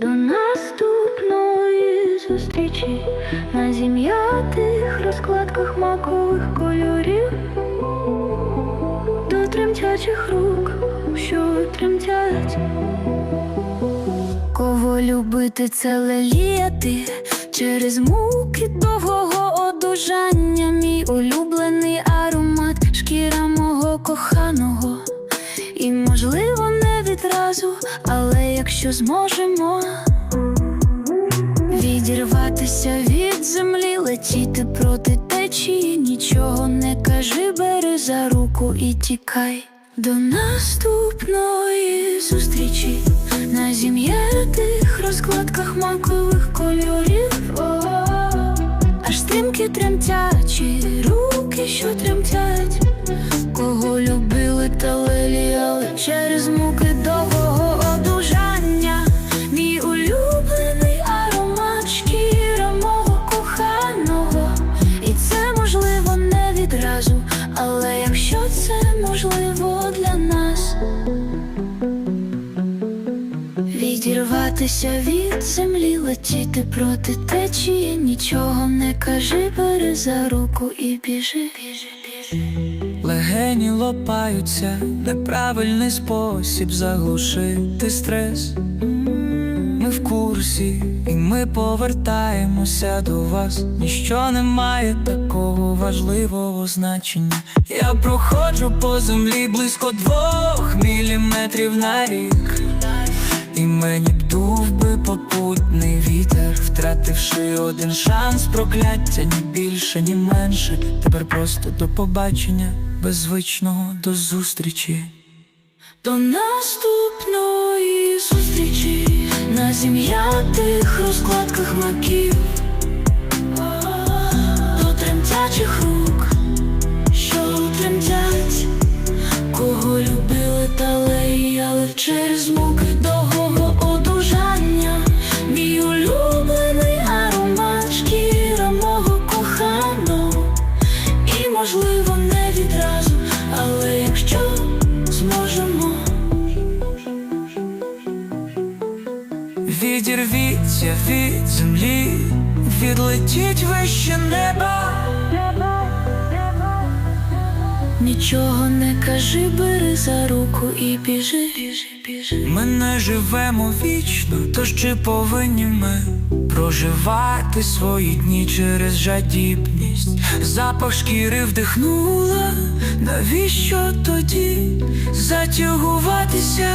До наступної зустрічі на зім'ятих розкладках макових кольорів, до тремтячих рук, що тремтять. Кого любити це леліяти через муки довгого відразу, але якщо зможемо відірватися від землі, летіти проти течії, нічого не кажи, бери за руку і тікай до наступної зустрічі на зім'ятих розкладках макових кольорів. Аж стрімки тремтячі, руки, що тремтять. Кого любили та леліяли через муки довгого відірватися від землі, летіти проти течії, нічого не кажи, бери за руку і біжи. Легені лопаються, неправильний спосіб заглушити стрес. Ми в курсі, і ми повертаємося до вас. Ніщо не має такого важливого значення. Я проходжу по землі близько двох міліметрів на рік. Мені б дув би попутний вітер, втративши один шанс прокляття, ні більше, ні менше. Тепер просто до побачення, без звичного до зустрічі. До наступної зустрічі на зім'ятих розкладках маків, до тремтячих рук, можливо не відразу, але якщо зможемо. Відірвіться від землі, відлетіть вище неба. Нічого не кажи, бери за руку і біжи, біжи, біжи. Ми не живемо вічно, тож чи повинні ми проживати свої дні через жадібність? Запах шкіри вдихнула, навіщо тоді затягуватися?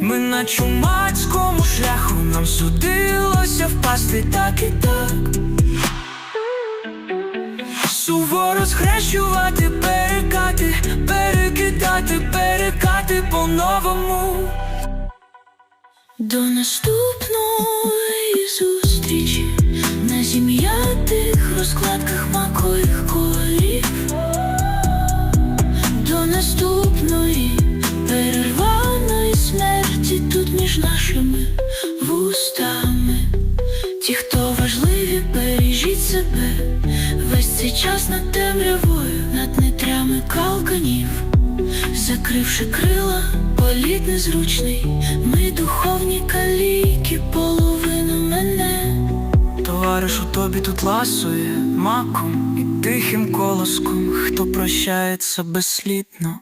Ми на чумацькому шляху нам судилося впасти так і так. Суворо схрещувати, перекати, перекидати, перекати по-новому. До наступної зустрічі на зім'ятих розкладках макових колів. До наступної перерваної смерті тут між нашими вустами. Ті, хто час над темрявою, над нетрями калканів. Закривши крила, політ незручний, ми духовні каліки, половину мене. Товариш у тобі тут ласує маком і тихим колоском, хто прощається безслідно.